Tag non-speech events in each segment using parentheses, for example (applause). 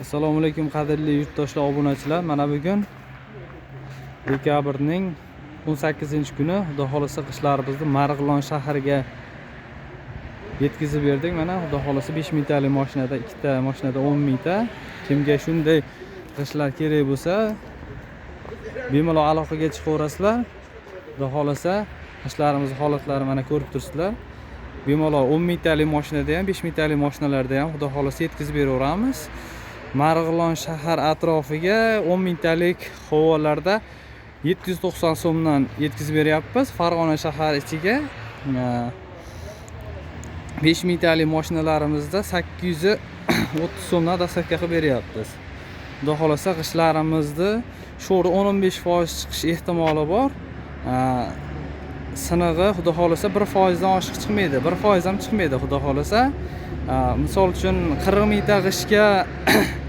assalomu alaykum qadrli yurtdoshlar obunachilar. Mana bugun dekabrning 18 kuni. Xudo xohlasa qishlarimizni marg'ilon shahriga yetkazib berdik. Mana xudo xohlasa 5 mingtalik mashinada ikkita mashinada 10 mingta. Kimga shunday qishlar kerak bo'lsa bemalol aloqaga chiqaverasizlar. Xudo xohlasa qishlarimiz holatlari mana ko'rib turibsizlar bemalol o'n mingtalik mashinada ham besh mingtalik mashinalarda ham xudo xohlasa yetkazib beraveramiz. Marg'ilon shahar atrofiga 10 mingtalik havolarda 790 so'mdan yetkazib beryapmiz. Farg'ona shahar ichiga. E, 5 mingtalik mashinalarimizda 830 (coughs) so'mdan dostavka qilib beryapmiz. Xudo xohlasa qishlarimizni sho'ri 10-15 foiz chiqish ehtimoli bor. Sinig'i xudo xohlasa bir foizdan oshiq chiqmaydi bir foiz ham chiqmaydi xudo xohlasa. Misol uchun 40 mingta g'ishtga (coughs)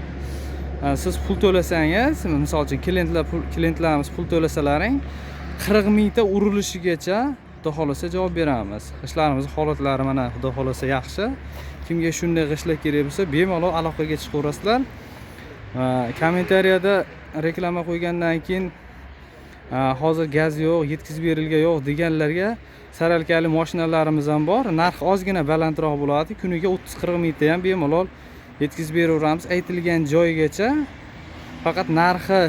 Э, siz pul to'lasangiz misol uchun klientlar klientlarimiz pul to'lasalaring 40 mingta urilishigacha xudo xohlasa javob beramiz. G'ishtlarimizni holatlari mana xudo xohlasa yaxshi. Kimga shunday g'ishtlar kerak bo'lsa bemalol aloqaga chiqaverasizlar. Kommentariyada reklama qo'ygandan keyin hozir gaz yo'q yetkazib berilgan yo'q deganlarga saralkali mashinalarimiz ham bor. Narxi ozgina balandroq bo'ladi. Kuniga 30-40 mingta ham bemalol yetkazib beraveramiz. Aytilgan joygacha faqat narxi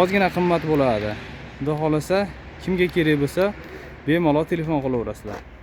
ozgina qimmat bo'ladi. Xudo xohlasa kimga kerak bo'lsa bemalol telefon qilaverasizlar.